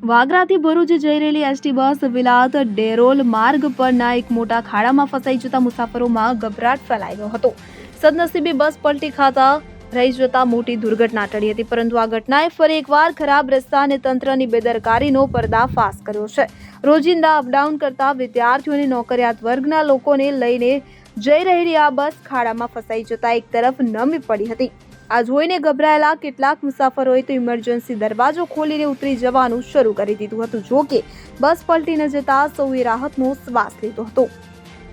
વાગરાથી ભરૂચ જઈ રહેલી ST bus વિલાત Derol માર્ગ પરના એક મોટા ખાડામાં ફસાઈ જતા મુસાફરોમાં ગભરાટ ફેલાયો હતો. સદનસીબે બસ પલટી ખાતા રહી જતા મોટી દુર્ઘટના ટળી હતી, પરંતુ આ ઘટનાએ ફરી એકવાર ખરાબ રસ્તા અને તંત્રની બેદરકારીનો પર્દાફાશ કર્યો છે. રોજિંદા અપડાઉન કરતા વિદ્યાર્થીઓ અને નોકરિયાત વર્ગના લોકોને લઈને જઈ રહેલી આ બસ ખાડામાં ફસાઈ જતા એક તરફ નમી પડી હતી. આ જોઈને ગભરાયેલા કેટલાક મુસાફરોએ તો ઇમરજન્સી દરવાજો ખોલીને ઉતરી જવાનું શરૂ કરી દીધું હતું. જો કે, બસ પલટી ન જતા સૌએ રાહતનો શ્વાસ લીધો હતો.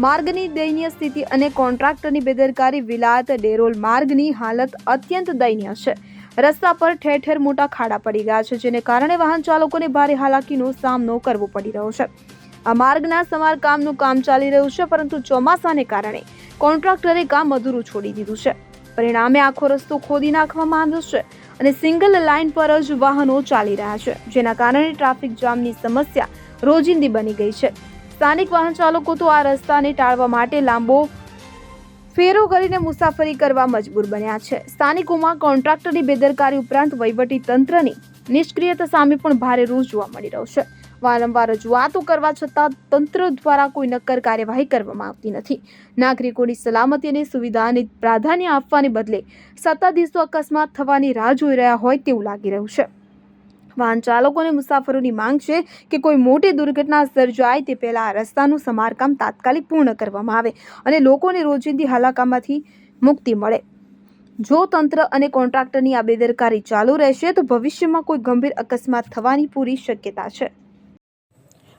માર્ગની દયનીય સ્થિતિ અને કોન્ટ્રાક્ટરની બેદરકારી વિલાયત ડેરોલ માર્ગની હાલત અત્યંત દયનીય છે. રસ્તા પર ઠેર ઠેર મોટા ખાડા પડી ગયા છે, જેને કારણે વાહન ચાલકોને ભારે હાલાકીનો સામનો કરવો પડી રહ્યો છે. આ માર્ગના સમારકામનું કામ ચાલી રહ્યું છે, પરંતુ ચોમાસાને કારણે કોન્ટ્રાક્ટરે કામ અધૂરું છોડી દીધું છે. પરિણામે આખો રસ્તો ખોદી નાખવામાં આવ્યો છે અને સિંગલ લાઇન પર જ વાહનો ચાલી રહ્યા છે, જેના કારણે ટ્રાફિક જામની સમસ્યા રોજિંદી બની ગઈ છે. સ્થાનિક વાહન ચાલકો તો આ રસ્તાને ટાળવા માટે લાંબો ફેરો કરીને મુસાફરી કરવા મજબૂર બન્યા છે. સ્થાનિકોમાં કોન્ટ્રાક્ટરની બેદરકારી ઉપરાંત વહીવટી તંત્રની નિષ્ક્રિયતા સામે પણ ભારે રોષ જોવા મળી રહ્યો છે. વારંવાર રજૂઆતો કરવા છતાં તંત્ર દ્વારા કોઈ નક્કર કાર્યવાહી કરવામાં આવતી નથી. નાગરિકોની સલામતી અને સુવિધાને પ્રાધાન્ય આપવાને બદલે સત્તાધીશો અકસ્માત થવાની રાહ જોઈ રહ્યા હોય તેવું લાગી રહ્યું છે. વાહન ચાલકો અને મુસાફરોની માંગ છે કે કોઈ મોટી દુર્ઘટના સર્જાય તે પહેલાં આ રસ્તાનું સમારકામ તાત્કાલિક પૂર્ણ કરવામાં આવે અને લોકોને રોજિંદી હાલાકામાંથી મુક્તિ મળે. જો તંત્ર અને કોન્ટ્રાક્ટરની આ બેદરકારી ચાલુ રહેશે તો ભવિષ્યમાં કોઈ ગંભીર અકસ્માત થવાની પૂરી શક્યતા છે.